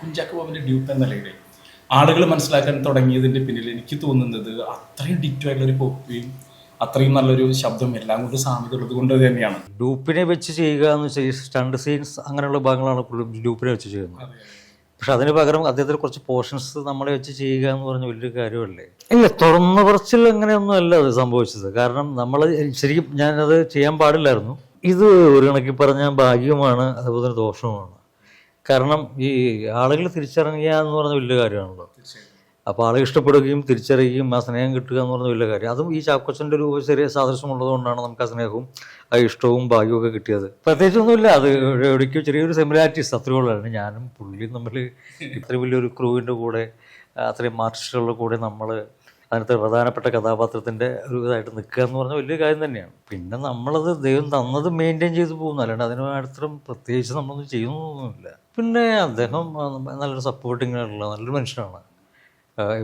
Kunchacko ഡ്യൂട്ട് dupe എന്ന നിലയിൽ ആളുകൾ മനസ്സിലാക്കാൻ തുടങ്ങിയതിന്റെ പിന്നിൽ എനിക്ക് തോന്നുന്നത് അത്രയും ഡിറ്റോ ആയിട്ടുള്ള ഒരു കോപ്പിയും അത്രയും നല്ലൊരു ശബ്ദം എല്ലാം കൊണ്ട് സാമ്യത ഉള്ളത് കൊണ്ട് തന്നെയാണ്. ഡൂപ്പിനെ വെച്ച് ചെയ്യുക എന്ന് വെച്ചാൽ ഈ സ്റ്റണ്ട് സീൻസ് അങ്ങനെയുള്ള ഭാഗങ്ങളാണ് ഡ്യൂപ്പിനെ ഡൂപ്പിനെ വെച്ച് ചെയ്യുന്നത്. പക്ഷെ അതിന് പകരം അദ്ദേഹത്തിന് കുറച്ച് പോർഷൻസ് നമ്മളെ വെച്ച് ചെയ്യുക എന്ന് പറഞ്ഞ വലിയൊരു കാര്യമല്ലേ? ഇല്ല. തുറന്ന പറച്ചിൽ അങ്ങനെയൊന്നും അല്ല അത് സംഭവിച്ചത്. കാരണം നമ്മൾ ശരിക്കും ഞാനത് ചെയ്യാൻ പാടില്ലായിരുന്നു. ഇത് ഒരു കണക്കിൽ പറഞ്ഞാൽ ഭാഗ്യമാണ് അതുപോലെ തന്നെ ദോഷവുമാണ്. കാരണം ഈ ആളുകൾ തിരിച്ചറിയുക എന്ന് പറഞ്ഞ വലിയ കാര്യമാണല്ലോ. അപ്പോൾ ആളുകൾ ഇഷ്ടപ്പെടുകയും തിരിച്ചറിയുകയും ആ സ്നേഹം കിട്ടുക എന്ന് പറഞ്ഞ വലിയ കാര്യം. അതും ഈ ചാക്കോച്ചന്റെ ഒരു ചെറിയ സാദൃശ്യം ഉള്ളതുകൊണ്ടാണ് നമുക്ക് ആ സ്നേഹവും ആ ഇഷ്ടവും ഭാഗ്യവും ഒക്കെ കിട്ടിയത്. പ്രത്യേകിച്ചൊന്നുമില്ല അത് എവിടേക്കോ ചെറിയൊരു സിമിലാരിറ്റീസ് അത്രയുള്ളതാണ് ഞാനും പുള്ളിയും തമ്മിൽ ഇത്ര വലിയൊരു ക്രൂവിന്റെ കൂടെ അത്രയും ആർട്ടിസ്റ്റുകളുടെ കൂടെ നമ്മൾ അതിനകത്ത് പ്രധാനപ്പെട്ട കഥാപാത്രത്തിന്റെ ഒരു ഇതായിട്ട് നിൽക്കുക എന്ന് പറഞ്ഞാൽ വലിയ കാര്യം തന്നെയാണ്. പിന്നെ നമ്മളത് ദൈവം തന്നത് മെയിന്റെയിൻ ചെയ്ത് പോകുന്നു. അല്ലാണ്ട് അതിന് മാത്രം പ്രത്യേകിച്ച് നമ്മളൊന്നും ചെയ്യുന്നൊന്നുമില്ല പിന്നെ അദ്ദേഹം നല്ലൊരു സപ്പോർട്ടിങ് ആയിട്ടുള്ള നല്ലൊരു മനുഷ്യനാണ്.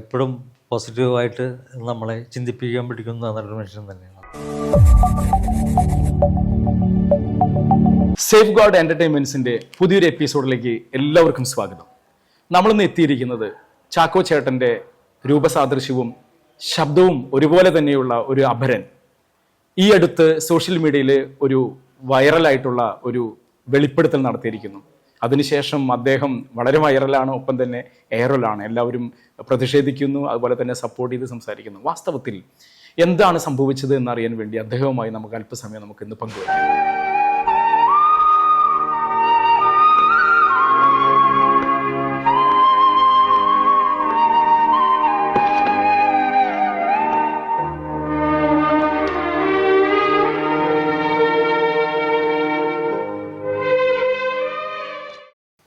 എപ്പോഴും പോസിറ്റീവായിട്ട് നമ്മളെ ചിന്തിപ്പിക്കാൻ പഠിക്കുന്ന നല്ലൊരു മനുഷ്യൻ തന്നെയാണ്. സേഫ് ഗാർഡ് എന്റർടൈൻമെന്റ്സിന്റെ പുതിയൊരു എപ്പിസോഡിലേക്ക് എല്ലാവർക്കും സ്വാഗതം. നമ്മളിന്ന് എത്തിയിരിക്കുന്നത് ചാക്കോ ചേട്ടന്റെ രൂപസാദൃശ്യവും ശബ്ദവും ഒരുപോലെ തന്നെയുള്ള ഒരു അപരൻ ഈ അടുത്ത് സോഷ്യൽ മീഡിയയിൽ ഒരു വൈറലായിട്ടുള്ള ഒരു വെളിപ്പെടുത്തൽ നടത്തിയിരിക്കുന്നു. അതിനുശേഷം അദ്ദേഹം വളരെ വൈറലാണ് ഒപ്പം തന്നെ എയറലാണ്. എല്ലാവരും പ്രതിഷേധിക്കുന്നു അതുപോലെ തന്നെ സപ്പോർട്ട് ചെയ്ത് സംസാരിക്കുന്നു. വാസ്തവത്തിൽ എന്താണ് സംഭവിച്ചത് എന്നറിയാൻ വേണ്ടി അദ്ദേഹവുമായി നമുക്ക് അല്പസമയം നമുക്ക് ഇന്ന് പങ്കുവയ്ക്കാം.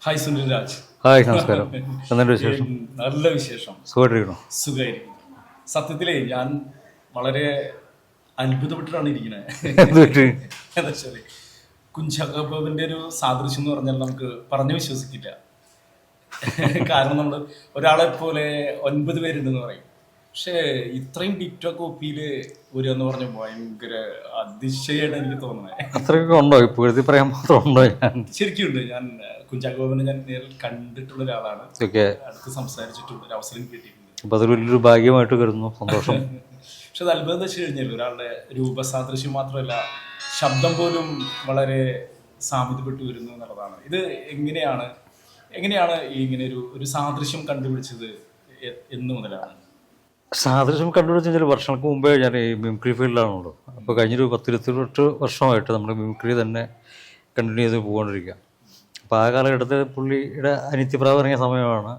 ഹായ് സുനിൽ രാജ്. ഹായ് നമസ്കാരം. എന്തുണ്ട് വിശേഷം? നല്ല വിശേഷം. സുഖമായിട്ടിരിക്കണോ സുഖമായിരിക്കും സത്യത്തിലേ ഞാൻ വളരെ അത്ഭുതപ്പെട്ടിട്ടാണ് ഇരിക്കുന്നത് കുഞ്ചാക്കോബിന്റെ ഒരു സാദൃശ്യം എന്ന് പറഞ്ഞാൽ നമുക്ക് പറഞ്ഞു വിശ്വസിക്കില്ല. കാരണം നമ്മൾ ഒരാളെ പോലെ ഒൻപത് പേരുണ്ടെന്ന് പറയും. പക്ഷേ ഇത്രയും ഡിറ്റോ കോപ്പിയിൽ ഒരു എന്ന് പറഞ്ഞ ഭയങ്കര അതിശയാണ് എനിക്ക് തോന്നുന്നത് അത്രയൊക്കെ ഉണ്ടോ? ഇപ്പോഴത്തെ പറയാൻ മാത്രം ഉണ്ടോ ഞാൻ? ശരിക്കും ഉണ്ട് ഞാൻ കുഞ്ചാക്കോബിനെ ഞാൻ നേരിൽ കണ്ടിട്ടുള്ള ഒരാളാണ് അടുത്ത് സംസാരിച്ചിട്ടുള്ള ഒരു അവസരം കിട്ടിയിട്ടുണ്ട്. അപ്പോൾ അതൊരു വലിയൊരു ഭാഗ്യമായിട്ട് കരുതുന്നു. സന്തോഷം. പക്ഷെ അത് അത്ഭുതം വെച്ച് കഴിഞ്ഞാൽ ഒരാളുടെ രൂപസാദൃശ്യം മാത്രമല്ല ശബ്ദം പോലും വളരെ സാമ്യതപ്പെട്ടു വരുന്നു എന്നുള്ളതാണ്. ഇത് എങ്ങനെയാണ് എങ്ങനെയാണ് ഈ ഇങ്ങനെ ഒരു ഒരു സാദൃശ്യം കണ്ടുപിടിച്ചത് എന്ന് മുതലാണ്? സാദൃശ്യം കണ്ടുപിടിച്ച് ചില വർഷങ്ങൾക്ക് മുമ്പേ ഞാൻ ഈ മിമിക്രി ഫീൽഡിലാണല്ലോ അപ്പോൾ കഴിഞ്ഞൊരു പത്തിരുപത്തെട്ട് വർഷമായിട്ട് നമ്മൾ മിമിക്രി തന്നെ കണ്ടിന്യൂ ചെയ്ത് പോകൊണ്ടിരിക്കുക അപ്പോൾ ആ കാലഘട്ടത്തിൽ പുള്ളിയുടെ അനിത്യപ്രാവ് ഇറങ്ങിയ സമയമാണ്.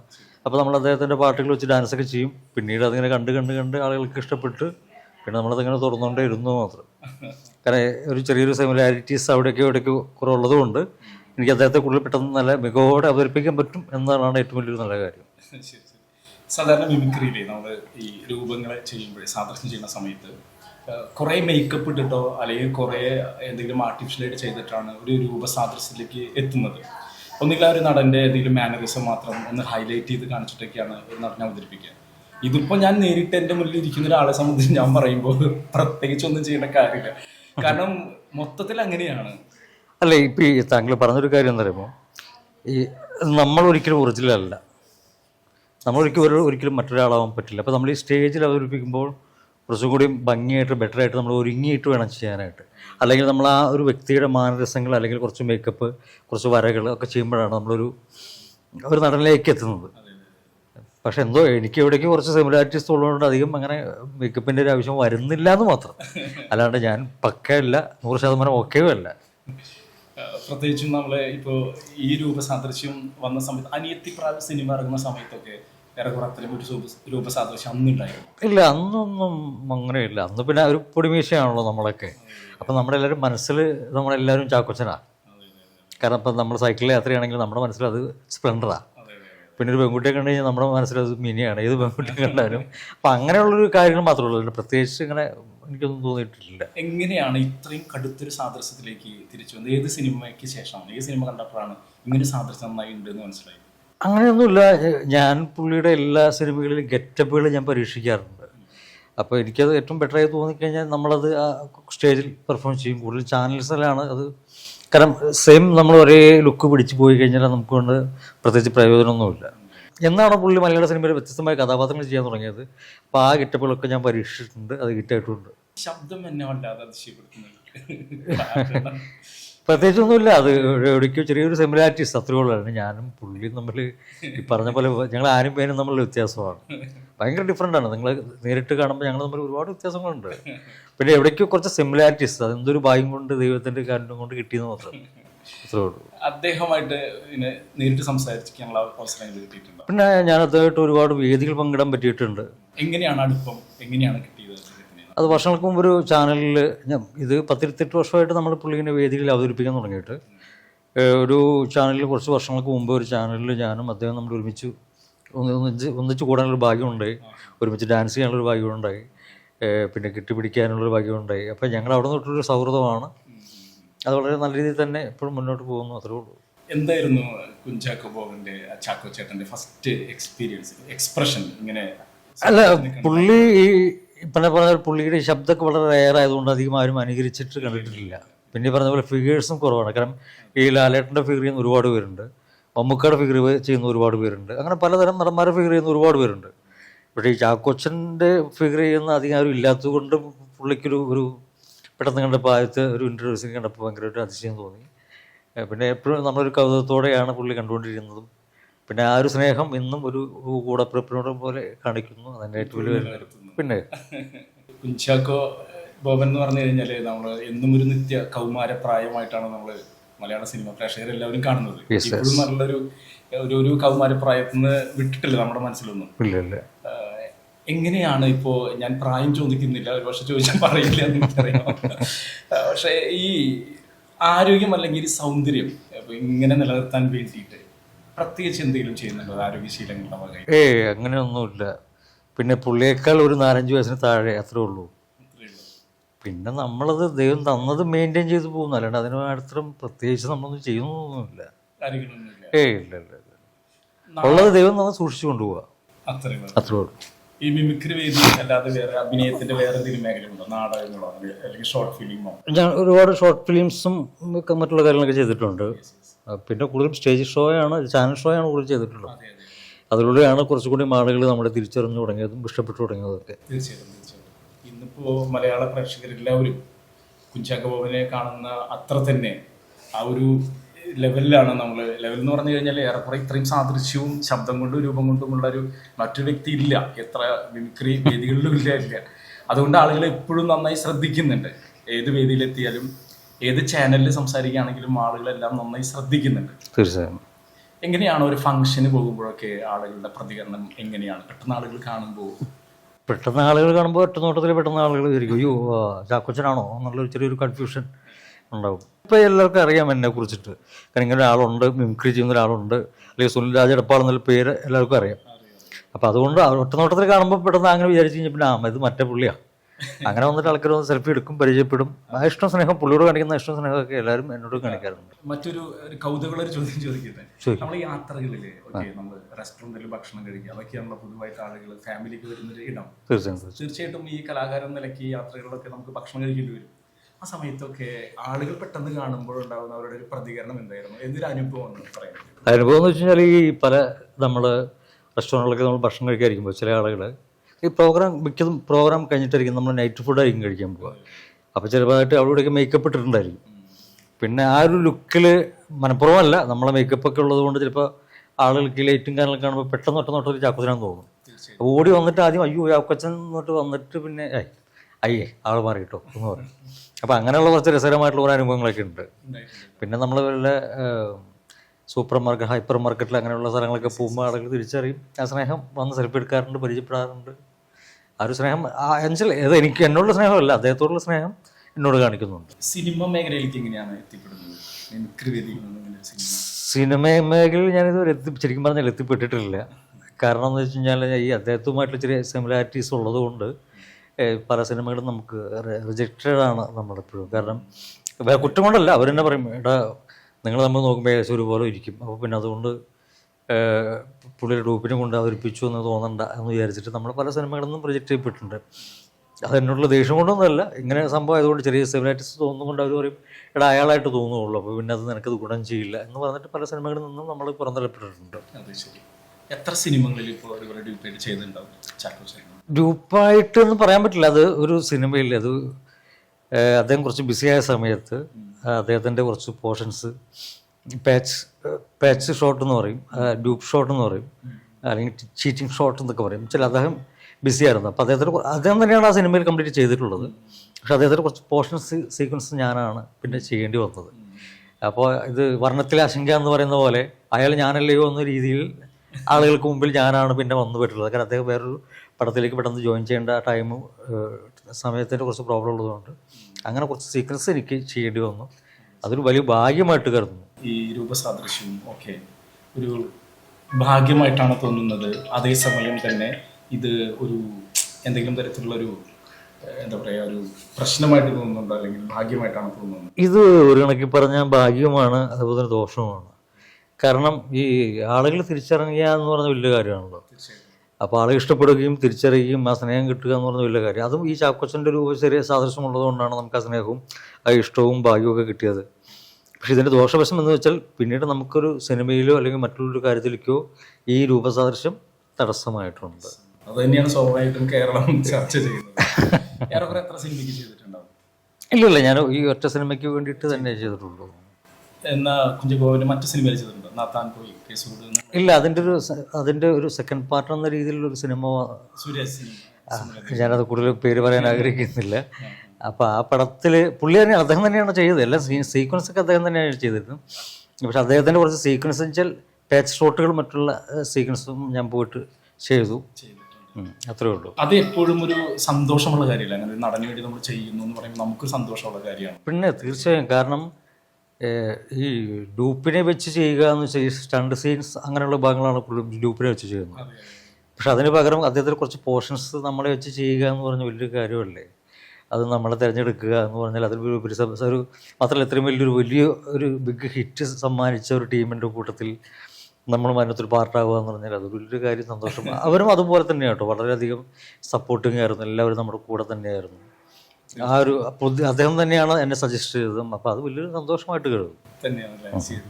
അപ്പോൾ നമ്മൾ അദ്ദേഹത്തിന്റെ പാട്ടുകൾ വെച്ച് ഡാൻസൊക്കെ ചെയ്യും. പിന്നീട് അതിങ്ങനെ കണ്ട് കണ്ട് കണ്ട് ആളുകൾക്ക് ഇഷ്ടപ്പെട്ട് പിന്നെ നമ്മളതിങ്ങനെ തുറന്നുകൊണ്ടേ ഇരുന്നു മാത്രം. കാരണം ഒരു ചെറിയൊരു സിമിലാരിറ്റീസ് അവിടെയൊക്കെ ഇവിടെയൊക്കെ കുറേ ഉള്ളതുകൊണ്ട് എനിക്ക് അദ്ദേഹത്തെ കൂടുതൽ പെട്ടെന്ന് നല്ല മികവോടെ അവതരിപ്പിക്കാൻ പറ്റും എന്നതാണ് ഏറ്റവും വലിയൊരു നല്ല കാര്യം. സാധാരണ മിമിക്രിയിലെ നമ്മൾ ഈ രൂപങ്ങളെ ചെയ്യുമ്പോഴേ സാദൃശ്യം ചെയ്യുന്ന സമയത്ത് കുറേ മേക്കപ്പ് ഇട്ടിട്ടോ അല്ലെങ്കിൽ കുറേ എന്തെങ്കിലും ആർട്ടിഫിഷ്യലായിട്ട് ചെയ്തിട്ടാണ് ഒരു രൂപ സാദൃശ്യത്തിലേക്ക് എത്തുന്നത്. ഒന്നുകിൽ ആ ഒരു നടന്റെ എന്തെങ്കിലും മാനറിസം മാത്രം ഒന്ന് ഹൈലൈറ്റ് ചെയ്ത് കാണിച്ചിട്ടൊക്കെയാണ് ഒരു നടനെ അവതരിപ്പിക്കുക. ഇതിപ്പോൾ ഞാൻ നേരിട്ട് എന്റെ മുന്നിൽ ഇരിക്കുന്ന ഒരാളെ സംബന്ധിച്ച് ഞാൻ പറയുമ്പോൾ പ്രത്യേകിച്ച് ഒന്നും ചെയ്യേണ്ട കാര്യമില്ല. കാരണം മൊത്തത്തിൽ അങ്ങനെയാണ്. അല്ലേ ഇപ്പം ഈ താങ്കൾ പറഞ്ഞൊരു കാര്യം എന്ന് പറയുമ്പോൾ ഈ നമ്മൾ ഒരിക്കലും ഒറിജിനൽ അല്ല. നമ്മൾ ഒരിക്കലും ഒരു ഒരിക്കലും മറ്റൊരാളാവാൻ പറ്റില്ല. അപ്പോൾ നമ്മൾ ഈ സ്റ്റേജിൽ അവതരിപ്പിക്കുമ്പോൾ കുറച്ചും കൂടി ഭംഗിയായിട്ട് ബെറ്റർ ആയിട്ട് നമ്മൾ ഒരുങ്ങിയിട്ട് വേണം ചെയ്യാനായിട്ട്. അല്ലെങ്കിൽ നമ്മൾ ആ ഒരു വ്യക്തിയുടെ മാനരസങ്ങൾ അല്ലെങ്കിൽ കുറച്ച് മേക്കപ്പ് കുറച്ച് വരകൾ ഒക്കെ ചെയ്യുമ്പോഴാണ് നമ്മളൊരു ഒരു നടനിലേക്ക് എത്തുന്നത്. പക്ഷെ എന്തോ എനിക്ക് എവിടേക്കും കുറച്ച് സിമിലാരിറ്റീസ് ഉള്ളതുകൊണ്ട് അധികം അങ്ങനെ മേക്കപ്പിന്റെ ഒരു ആവശ്യം വരുന്നില്ല എന്ന് മാത്രം. അല്ലാണ്ട് ഞാൻ പക്കയല്ല നൂറ് ശതമാനം ഓക്കെയും അല്ല. പ്രത്യേകിച്ചും നമ്മളെ ഇപ്പോൾ ഈ രൂപസാദൃശ്യം വന്ന സമയത്ത് അനിയത്തിപ്രാവ് സിനിമ ഇറങ്ങുന്ന സമയത്തൊക്കെ ഏറെക്കുറെ അത്രയും ഒരു അന്നുണ്ടായിരുന്നു. ഇല്ല അന്നൊന്നും അങ്ങനെയില്ല. അന്ന് പിന്നെ ഒരു പൊടിമീശയാണല്ലോ നമ്മളൊക്കെ. അപ്പം നമ്മുടെ എല്ലാവരും മനസ്സിൽ നമ്മളെല്ലാവരും ചാക്കൊച്ചനാ. കാരണം ഇപ്പം നമ്മൾ സൈക്കിളിൽ യാത്രയാണെങ്കിൽ നമ്മുടെ മനസ്സിൽ അത് സ്പ്ലെൻഡറാ. പിന്നെ ഒരു പെൺകുട്ടിയെ കണ്ടു കഴിഞ്ഞാൽ നമ്മുടെ മനസ്സിൽ അത് മിനിയാണ്. ഏത് പെൺകുട്ടിയെ കണ്ടാലും. അപ്പം അങ്ങനെയുള്ളൊരു കാര്യങ്ങൾ മാത്രമേ ഉള്ളൂ. പ്രത്യേകിച്ച് ഇങ്ങനെ എനിക്കൊന്നും തോന്നിയിട്ടില്ല. എങ്ങനെയാണ് ഇത്രയും കടുത്തൊരു സാദൃശ്യത്തിലേക്ക് തിരിച്ചു വന്നത്? ഏത് സിനിമയ്ക്ക് ശേഷമാണ്? ഏത് സിനിമ കണ്ടപ്പോഴാണ് ഇങ്ങനെ സാദൃശ്യം നന്നായി ഉണ്ട് എന്ന് മനസ്സിലായത്? അങ്ങനെയൊന്നുമില്ല. ഞാൻ പുള്ളിയുടെ എല്ലാ സിനിമകളിലും ഗെറ്റപ്പുകൾ ഞാൻ പരീക്ഷിക്കാറുണ്ട്. അപ്പോൾ എനിക്കത് ഏറ്റവും ബെറ്റർ ബെറ്ററായി തോന്നിക്കഴിഞ്ഞാൽ നമ്മളത് സ്റ്റേജിൽ പെർഫോം ചെയ്യും. കൂടുതൽ ചാനൽസിലാണ് അത്. കാരണം സെയിം നമ്മൾ ഒരേ ലുക്ക് പിടിച്ചു പോയി കഴിഞ്ഞാൽ നമുക്ക് കൊണ്ട് പ്രത്യേകിച്ച് പ്രയോജനമൊന്നുമില്ല. എന്നാണ് പുള്ളി മലയാള സിനിമയിൽ വ്യത്യസ്തമായ കഥാപാത്രങ്ങൾ ചെയ്യാൻ തുടങ്ങിയത്? അപ്പോൾ ആ ഗെറ്റപ്പുകളൊക്കെ ഞാൻ പരീക്ഷിച്ചിട്ടുണ്ട്. അത് ഹിറ്റായിട്ടുണ്ട്. ശബ്ദം എന്നെ വല്ലാതെ അതിശയപ്പെടുത്തുന്നുണ്ട്. പ്രത്യേകിച്ചൊന്നുമില്ല. അത് എവിടേക്കോ ചെറിയൊരു സിമിലാരിറ്റീസ് അത്രേ ഉള്ളതാണ് ഞാനും പുള്ളിയും തമ്മിൽ ഈ പറഞ്ഞ പോലെ ഞങ്ങൾ ആരും പേരും തമ്മിലുള്ള വ്യത്യാസമാണ്. ഭയങ്കര ഡിഫറെന്റ് ആണ്. നിങ്ങൾ നേരിട്ട് കാണുമ്പോൾ ഞങ്ങൾ തമ്മിൽ ഒരുപാട് വ്യത്യാസങ്ങളുണ്ട്. പിന്നെ എവിടേക്കോ കുറച്ച് സിമിലാരിറ്റീസ് അതെന്തൊരു ഭാഗ്യം കൊണ്ട് ദൈവത്തിന്റെ കാരണം കൊണ്ട് കിട്ടിയെന്ന് മാത്രം. അത്രേ ഉള്ളൂ. അദ്ദേഹമായിട്ട് പിന്നെ നേരിട്ട് സംസാരിക്കാനുള്ള അവസരങ്ങൾ കിട്ടിയിട്ടുണ്ടോ പിന്നെ ഞാൻ അദ്ദേഹമായിട്ട് ഒരുപാട് വേദികൾ പങ്കിടാൻ പറ്റിയിട്ടുണ്ട്. എങ്ങനെയാണ് അടുപ്പം? എങ്ങനെയാണ്? അത് വർഷങ്ങൾക്ക് മുമ്പ് ഒരു ചാനലിൽ ഞാൻ ഇത് പത്തിരുത്തെട്ട് വർഷമായിട്ട് നമ്മൾ പുള്ളിനെ വേദിയിൽ അവതരിപ്പിക്കാൻ തുടങ്ങിയിട്ട് ഒരു ചാനലിൽ കുറച്ച് വർഷങ്ങൾക്ക് മുമ്പ് ഒരു ചാനലിൽ ഞാനും അദ്ദേഹം നമ്മൾ ഒരുമിച്ച് ഒന്ന് ഒന്നിച്ച് ഒന്നിച്ച് കൂടാനുള്ളൊരു ഭാഗ്യമുണ്ടായി. ഒരുമിച്ച് ഡാൻസ് ചെയ്യാനുള്ളൊരു ഭാഗ്യമുണ്ടായി. പിന്നെ കെട്ടിപ്പിടിക്കാനുള്ളൊരു ഭാഗ്യമുണ്ടായി. അപ്പോൾ ഞങ്ങൾ അവിടെ നിന്ന് തൊട്ടൊരു സൗഹൃദമാണ്. അത് വളരെ നല്ല രീതിയിൽ തന്നെ ഇപ്പോഴും മുന്നോട്ട് പോകുന്നു അത്രേ ഉള്ളൂ. എന്തായിരുന്നു കുഞ്ചാക്കോ ബോബന്റെ ആ ചാക്കോ ചേട്ടന്റെ ഫസ്റ്റ് എക്സ്പീരിയൻസ് എക്സ്പ്രഷൻ ഇങ്ങനെ അല്ല പുള്ളി ഈ പറഞ്ഞ പറഞ്ഞ പുള്ളിയുടെ ശബ്ദമൊക്കെ വളരെ റയറായതുകൊണ്ട് അധികം ആരും അനുകരിച്ചിട്ട് കണ്ടിട്ടില്ല. പിന്നെ പറഞ്ഞ പോലെ ഫിഗേഴ്സും കുറവാണ്. കാരണം ഈ ലാലേട്ടന്റെ ഫിഗർ ചെയ്യുന്ന ഒരുപാട് പേരുണ്ട്. മമ്മൂക്കയുടെ ഫിഗർ ചെയ്യുന്ന ഒരുപാട് പേരുണ്ട്. അങ്ങനെ പലതരം നടന്മാരെ ഫിഗർ ചെയ്യുന്ന ഒരുപാട് പേരുണ്ട്. പക്ഷേ ഈ ചാക്കോച്ചന്റെ ഫിഗർ ചെയ്യുന്ന അധികം ആരും ഇല്ലാത്തത് കൊണ്ട് പുള്ളിക്കൊരു ഒരു പെട്ടെന്ന് കണ്ടപ്പോൾ ആദ്യത്തെ ഒരു ഇന്റർവ്യൂസിന് കണ്ടപ്പോൾ ഭയങ്കരമായിട്ട് അതിശയം തോന്നി. പിന്നെ എപ്പോഴും നമ്മളൊരു കൗതുകത്തോടെയാണ് പുള്ളി കണ്ടുകൊണ്ടിരിക്കുന്നതും പിന്നെ ആ ഒരു സ്നേഹം ഇന്നും ഒരു കൂടപ്പിറപ്പിനോട് പോലെ കാണിക്കുന്നു. അതിന്റെ ഏറ്റവും വലിയ. പിന്നെ കുഞ്ചാക്കോ ബോബൻ എന്ന് പറഞ്ഞു കഴിഞ്ഞാൽ നമ്മൾ എന്നും ഒരു നിത്യ കൗമാര പ്രായമായിട്ടാണ് നമ്മൾ മലയാള സിനിമ പ്രേക്ഷകരെ എല്ലാവരും കാണുന്നത് ഇപ്പോഴും നല്ലൊരു ഒരു ഒരു കൗമാര പ്രായത്തിൽ നിന്ന് വിട്ടിട്ടില്ല നമ്മുടെ മനസ്സിലൊന്നും. എങ്ങനെയാണ് ഇപ്പോ ഞാൻ പ്രായം ചോദിക്കുന്നില്ല ഒരു പക്ഷെ ചോദിച്ചാൽ പറയില്ല എന്ന് എനിക്കറിയാം. പക്ഷെ ഈ ആരോഗ്യം അല്ലെങ്കിൽ ഈ സൗന്ദര്യം ഇങ്ങനെ നിലനിർത്താൻ വേണ്ടിയിട്ട് പ്രത്യേകിച്ച് എന്തെങ്കിലും ചെയ്യുന്നുണ്ടോ? ആരോഗ്യശീലങ്ങളുടെ വകയിൽ ഏയ് അങ്ങനെയൊന്നുമില്ല. പിന്നെ പുള്ളിയേക്കാൾ ഒരു നാലഞ്ച് വയസ്സിന് താഴെ അത്രേ ഉള്ളൂ. പിന്നെ നമ്മളത് ദൈവം തന്നത് മെയിന്റെയിൻ ചെയ്ത് പോകുന്നു. അല്ലാണ്ട് അതിന് മാത്രം പ്രത്യേകിച്ച് നമ്മളൊന്നും ചെയ്യുന്നൊന്നുമില്ല ഏയ് ഇല്ല ഇല്ല ഇല്ല. ഉള്ളത് ദൈവം നമ്മൾ സൂക്ഷിച്ചു കൊണ്ടുപോവാ. അത്രേ ഉള്ളൂ. ഈ മിമിക്രി വേദി അല്ലാതെ വേറെ അഭിനയത്തിന്റെ വേറെ എന്തെങ്കിലും മേഖലയുണ്ടോ? നാടകങ്ങളോ അല്ലെങ്കിൽ- ഷോർട്ട് ഫിലിമോ ഞാൻ ഒരുപാട് ഷോർട്ട് ഫിലിംസും മറ്റുള്ള കാര്യങ്ങളൊക്കെ ചെയ്തിട്ടുണ്ട്. പിന്നെ കൂടുതലും സ്റ്റേജ് ഷോയാണ് ചാനൽ ഷോയാണ് കൂടുതൽ ചെയ്തിട്ടുള്ളത്. അതിലൂടെയാണ് കുറച്ചുകൂടി ആളുകൾ നമ്മളെ തിരിച്ചറിഞ്ഞു തുടങ്ങിയതും ഇഷ്ടപ്പെട്ടു തുടങ്ങിയതൊക്കെ. തീർച്ചയായിട്ടും മലയാള പ്രേക്ഷകരെല്ലാവരും കുഞ്ചാക്ക ബോബനെ കാണുന്ന അത്ര തന്നെ ആ ഒരു ലെവലിലാണ് നമ്മൾ ലെവൽ എന്ന് പറഞ്ഞു കഴിഞ്ഞാൽ ഏറെക്കുറെ ഇത്രയും സാദൃശ്യവും ശബ്ദം കൊണ്ടും രൂപം കൊണ്ടുമുള്ള ഒരു മറ്റൊരു വ്യക്തി ഇല്ല. എത്ര മിമിക്രി വേദികളിലും ഇല്ല ഇല്ല. അതുകൊണ്ട് ആളുകൾ എപ്പോഴും നന്നായി ശ്രദ്ധിക്കുന്നുണ്ട്. ഏത് വേദിയിലെത്തിയാലും ഏത് ചാനലിൽ സംസാരിക്കുകയാണെങ്കിലും ആളുകളെല്ലാം നന്നായി ശ്രദ്ധിക്കുന്നുണ്ട്. തീർച്ചയായും. എങ്ങനെയാണ് ഒരു ഫംഗ്ഷന് പോകുമ്പോഴൊക്കെ ആളുകളുടെ പ്രതികരണം എങ്ങനെയാണ്? പെട്ടെന്ന് ആളുകൾ കാണുമ്പോൾ പെട്ടെന്ന് ആളുകൾ കാണുമ്പോൾ ഒറ്റനോട്ടത്തിൽ പെട്ടെന്ന് ആളുകൾ വിചാരിക്കും അയ്യോ ചാക്കൊച്ചനാണോ? എന്നുള്ളൊരു ചെറിയൊരു കൺഫ്യൂഷൻ ഉണ്ടാവും. ഇപ്പോൾ എല്ലാവർക്കും അറിയാം എന്നെ കുറിച്ചിട്ട്. കാരണം ഇങ്ങനെ ഒരാളുണ്ട് മിമിക്രി ചെയ്യുന്ന ഒരാളുണ്ട്. അല്ലെങ്കിൽ സുനിൽ രാജ എടപ്പാൾ എന്നുള്ള പേര് എല്ലാവർക്കും അറിയാം. അപ്പോൾ അതുകൊണ്ട് ഒറ്റനോട്ടത്തിൽ ഒറ്റ കാണുമ്പോൾ പെട്ടെന്ന് അങ്ങനെ വിചാരിച്ച് കഴിഞ്ഞാൽ പിന്നെ ആ ഇത് മറ്റേ പുള്ളിയാണ് അങ്ങനെ വന്നിട്ട് ആൾക്കാർ വന്ന് സെൽഫി എടുക്കും പരിചയപ്പെടും. ആ ഇഷ്ടം സ്നേഹം പുള്ളിയോട് കാണിക്കുന്ന ഇഷ്ടം സ്നേഹമൊക്കെ എല്ലാവരും എന്നോട് കാണിക്കാറുണ്ട്. മറ്റൊരു കൗതുകളൊരു കൗതുകമുള്ള ഒരു ചോദ്യം ചോദിക്കുന്നത് നമ്മൾ യാത്രകളിൽ നമ്മൾ റെസ്റ്റോറന്റിൽ ഭക്ഷണം കഴിക്കുക അതൊക്കെയാണല്ലോ പൊതുവായിട്ട് ആളുകൾ ഫാമിലിക്ക് വരുന്നൊരു ഇടം. തീർച്ചയായും തീർച്ചയായും. തീർച്ചയായിട്ടും ഈ കലാകാരൻ നിലയ്ക്ക് യാത്രകളിലൊക്കെ നമുക്ക് ഭക്ഷണം കഴിക്കേണ്ടി വരും. ആ സമയത്തൊക്കെ ആളുകൾ പെട്ടെന്ന് കാണുമ്പോൾ ഉണ്ടാകുന്ന അവരുടെ ഒരു പ്രതികരണം എന്തായിരുന്നു? എന്തൊരു അനുഭവം എന്ന് പറയാൻ അനുഭവം എന്ന് വെച്ച് കഴിഞ്ഞാൽ ഈ പല നമ്മൾ റെസ്റ്റോറന്റിലൊക്കെ നമ്മൾ ഭക്ഷണം കഴിക്കാതിരിക്കുമ്പോൾ ചില ആളുകൾ ഈ പ്രോഗ്രാം മിക്കതും പ്രോഗ്രാം കഴിഞ്ഞിട്ടായിരിക്കും നമ്മൾ നൈറ്റ് ഫുഡായിരിക്കും കഴിക്കാൻ പോവുക. അപ്പോൾ ചിലപ്പോഴായിട്ട് അവിടെയൊക്കെ മേക്കപ്പ് ഇട്ടിട്ടുണ്ടായിരിക്കും. പിന്നെ ആ ഒരു ലുക്കിൽ മനഃപൂർവമല്ല നമ്മളെ മേക്കപ്പ് ഒക്കെ ഉള്ളത് കൊണ്ട് ചിലപ്പോൾ ആളുകൾക്ക് ലൈറ്റും കാര്യങ്ങളൊക്കെ കാണുമ്പോൾ പെട്ടെന്ന് ഒറ്റ തൊട്ടൊരു ഒരു ചാക്കോച്ചനാന്ന് തോന്നും. അപ്പോൾ ഓടി വന്നിട്ട് ആദ്യം അയ്യോ ചാക്കച്ചൻ എന്നിട്ട് വന്നിട്ട് പിന്നെ ഏയ് അയ്യേ ആൾ മാറി കേട്ടോ എന്ന് പറയും. അപ്പോൾ അങ്ങനെയുള്ള കുറച്ച് രസകരമായിട്ടുള്ള കുറേ അനുഭവങ്ങളൊക്കെ ഉണ്ട്. പിന്നെ നമ്മൾ വല്ല സൂപ്പർ മാർക്കറ്റ് ഹൈപ്പർ മാർക്കറ്റിൽ അങ്ങനെയുള്ള സ്ഥലങ്ങളൊക്കെ പോകുമ്പോൾ ആളുകൾ തിരിച്ചറിയും. ആ സ്നേഹം വന്ന് സെൽഫി എടുക്കാറുണ്ട് പരിചയപ്പെടാറുണ്ട്. ആ ഒരു സ്നേഹം ആ എന്നുവെച്ചാൽ അത് എനിക്ക് എന്നോടുള്ള സ്നേഹമല്ല അദ്ദേഹത്തോടുള്ള സ്നേഹം എന്നോട് കാണിക്കുന്നുണ്ട്. സിനിമ മേഖലയിലേക്ക് എങ്ങനെയാണ് എത്തിപ്പെടുന്നത്? സിനിമ. മേഖലയിൽ ഞാനിതുവരെ എത്തി ശരിക്കും പറഞ്ഞാൽ എത്തിപ്പെട്ടിട്ടില്ല. കാരണം എന്ന് വെച്ച് കഴിഞ്ഞാൽ ഈ അദ്ദേഹത്തുമായിട്ടുള്ള ചെറിയ സിമിലാരിറ്റീസ് ഉള്ളതുകൊണ്ട് കൊണ്ട് പല സിനിമകളും നമുക്ക് റിജക്റ്റഡ് ആണ് നമ്മളെപ്പോഴും. കാരണം വേറെ കുറ്റം കൊണ്ടല്ല അവർ തന്നെ പറയും എടാ നിങ്ങൾ നമ്മൾ നോക്കുമ്പോൾ ഏകദേശം ഒരുപോലെ ഇരിക്കും. അപ്പോൾ പിന്നെ അതുകൊണ്ട് പുള്ളിയുടെ ഗ്രൂപ്പിനെ കൊണ്ട് അവതരിപ്പിച്ചു എന്ന് തോന്നണ്ട എന്ന് വിചാരിച്ചിട്ട് നമ്മൾ പല സിനിമകളിൽ നിന്നും പ്രൊജക്റ്റ് ചെയ്യപ്പെട്ടിട്ടുണ്ട്. അത് എന്നോടുള്ള ദേഷ്യം കൊണ്ടൊന്നുമല്ല. ഇങ്ങനെ സംഭവം ആയതുകൊണ്ട് ചെറിയ സിവിലൈറ്റിസ് തോന്നുന്നുകൊണ്ട് അവർ പറയും എടാ അയാളായിട്ട് തോന്നുള്ളൂ അപ്പോൾ പിന്നെ അത് നിനക്കത് ഗുണം ചെയ്യില്ല. എന്ന് പറഞ്ഞിട്ട് പല സിനിമകളിൽ നിന്നും നമ്മൾ പുറന്തള്ളപ്പെട്ടിട്ടുണ്ട്. എത്ര സിനിമകളിൽ ഇപ്പോൾ ഡ്യൂപ്പായിട്ട് ചെയ്തിട്ടുണ്ടാവും ഗ്രൂപ്പായിട്ട് എന്ന് പറയാൻ പറ്റില്ല. അത് ഒരു സിനിമയിൽ അത് അദ്ദേഹം കുറച്ച് ബിസിയായ സമയത്ത് അദ്ദേഹത്തിന്റെ കുറച്ച് പോർഷൻസ് പാച്ച് പാച്ച് ഷോട്ട് എന്ന് പറയും. ഡ്യൂപ്പ് ഷോട്ട് എന്ന് പറയും. അല്ലെങ്കിൽ ചീറ്റിംഗ് ഷോട്ട് എന്നൊക്കെ പറയും. ചില അദ്ദേഹം ബിസി ആയിരുന്നു. അപ്പോൾ അദ്ദേഹത്തിന് അദ്ദേഹം തന്നെയാണ് ആ സിനിമയിൽ കംപ്ലീറ്റ് ചെയ്തിട്ടുള്ളത്. പക്ഷെ അദ്ദേഹത്തിന് കുറച്ച് പോർഷൻസ് സീക്വൻസ് ഞാനാണ് പിന്നെ ചെയ്യേണ്ടി വന്നത്. അപ്പോൾ ഇത് വർണത്തിലെ ആശങ്ക എന്ന് പറയുന്ന പോലെ അയാൾ ഞാനല്ലയോ എന്ന രീതിയിൽ ആളുകൾക്ക് മുമ്പിൽ ഞാനാണ് പിന്നെ വന്നു പെട്ടുള്ളത് കാരണം അദ്ദേഹം വേറൊരു പടത്തിലേക്ക് പെട്ടെന്ന് ജോയിൻ ചെയ്യേണ്ട ടൈം സമയത്തിന്റെ കുറച്ച് പ്രോബ്ലം ഉള്ളതുകൊണ്ട് അങ്ങനെ കുറച്ച് സീക്വൻസ് എനിക്ക് ചെയ്യേണ്ടി വന്നു. അതൊരു വലിയ ഭാഗ്യമായിട്ട് കരുതുന്നു. ഈ രൂപസാദൃശ്യം ഒക്കെ ഒരു ഭാഗ്യമായിട്ടാണ് തോന്നുന്നത്. അതേസമയം തന്നെ ഇത് ഒരു എന്തെങ്കിലും തരത്തിലുള്ള ഒരു എന്താ പറയുക ഒരു പ്രശ്നമായിട്ട് തോന്നുന്നുണ്ടോ? അല്ലെങ്കിൽ ഭാഗ്യമായിട്ടാണ് തോന്നുന്നത്? ഇത് ഒരു കണക്കി പറഞ്ഞാൽ ഭാഗ്യമാണ് അതുപോലെ തന്നെ ദോഷവുമാണ്. കാരണം ഈ ആളുകൾ തിരിച്ചറിയുക എന്ന് പറഞ്ഞ വലിയ കാര്യമാണല്ലോ. അപ്പോൾ ആളുകൾ ഇഷ്ടപ്പെടുകയും തിരിച്ചറിയുകയും ആ സ്നേഹം കിട്ടുക എന്ന് പറഞ്ഞ വലിയ കാര്യം. അതും ഈ ചാക്കോച്ചന്റെ ഒരു ചെറിയ സാദൃശ്യമുള്ളതുകൊണ്ടാണ് നമുക്ക് ആ സ്നേഹവും ആ ഇഷ്ടവും ഭാഗ്യവും ഒക്കെ കിട്ടിയത്. പക്ഷെ ഇതിന്റെ ദോഷവശം എന്ന് വെച്ചാൽ പിന്നീട് നമുക്കൊരു സിനിമയിലോ അല്ലെങ്കിൽ മറ്റുള്ളൊരു കാര്യത്തിലേക്കോ ഈ രൂപസാദൃശ്യം തടസ്സമായിട്ടുണ്ട്. അത് തന്നെയാണ് സ്വാഭാവികമായിട്ടും കേരളം ചർച്ച ചെയ്യുന്നത്. ഏറെക്കുറെ എത്ര സിനിമയ്ക്ക് ചെയ്തിട്ടുണ്ടാവും? ഇല്ല ഇല്ല ഞാൻ ഈ ഒറ്റ സിനിമയ്ക്ക് വേണ്ടിയിട്ട് തന്നെ ചെയ്തിട്ടുള്ളൂ. മറ്റു സിനിമയിൽ ചെയ്തിട്ടുണ്ട്? ഇല്ല അതിന്റെ ഒരു അതിന്റെ ഒരു സെക്കൻഡ് പാർട്ട് എന്ന രീതിയിലുള്ള ഒരു സിനിമ ഞാനത് കൂടുതൽ പേര് പറയാൻ ആഗ്രഹിക്കുന്നില്ല. അപ്പോൾ ആ പടത്തിൽ പുള്ളി തന്നെ അദ്ദേഹം തന്നെയാണ് ചെയ്തത്. എല്ലാ സീക്വൻസ് ഒക്കെ അദ്ദേഹം തന്നെയാണ് ചെയ്തിരുന്നത്. പക്ഷെ അദ്ദേഹത്തിന്റെ കുറച്ച് സീക്വൻസ് വെച്ചാൽ പാച്ച് ഷോട്ടുകൾ മറ്റുള്ള സീക്വൻസും ഞാൻ പോയിട്ട് ചെയ്തു. അത്രേ ഉള്ളൂ. അത് എപ്പോഴും ഒരു സന്തോഷമുള്ള കാര്യമല്ല. അങ്ങനെ ഒരു നടന് വേണ്ടി നമ്മൾ ചെയ്യുന്നു എന്ന് പറയുമ്പോൾ നമുക്കൊരു സന്തോഷമുള്ള കാര്യമാണ്. പിന്നെ തീർച്ചയായും കാരണം ഈ ഡൂപ്പിനെ വെച്ച് ചെയ്യുക എന്ന് വെച്ചാൽ സ്റ്റണ്ട് സീൻസ് അങ്ങനെയുള്ള ഭാഗങ്ങളാണ് കൂടുതലും ഡൂപ്പിനെ വെച്ച് ചെയ്യുന്നത്. പക്ഷെ അതിന് പകരം അദ്ദേഹത്തിന് കുറച്ച് പോർഷൻസ് നമ്മളെ വെച്ച് ചെയ്യുക എന്ന് പറഞ്ഞ വലിയൊരു കാര്യമല്ലേ? അത് നമ്മൾ തിരഞ്ഞെടുക്കുക എന്ന് പറഞ്ഞാൽ അതിൽ ഒരു മാത്രമല്ല ഇത്രയും വലിയൊരു വലിയ ഒരു ബിഗ് ഹിറ്റ് സമ്മാനിച്ച ഒരു ടീമിന്റെ കൂട്ടത്തിൽ നമ്മൾ അതിനകത്തൊരു പാർട്ടാകുക എന്ന് പറഞ്ഞാൽ അതൊരു വലിയൊരു കാര്യം സന്തോഷം. അവരും അതുപോലെ തന്നെയാണ് കേട്ടോ. വളരെയധികം സപ്പോർട്ടിങ് ആയിരുന്നു. എല്ലാവരും നമ്മുടെ കൂടെ തന്നെയായിരുന്നു. ആ ഒരു അദ്ദേഹം തന്നെയാണ് എന്നെ സജസ്റ്റ് ചെയ്തതും. അപ്പോൾ അത് വലിയൊരു സന്തോഷമായിട്ട് കരുതും. തന്നെയാണ്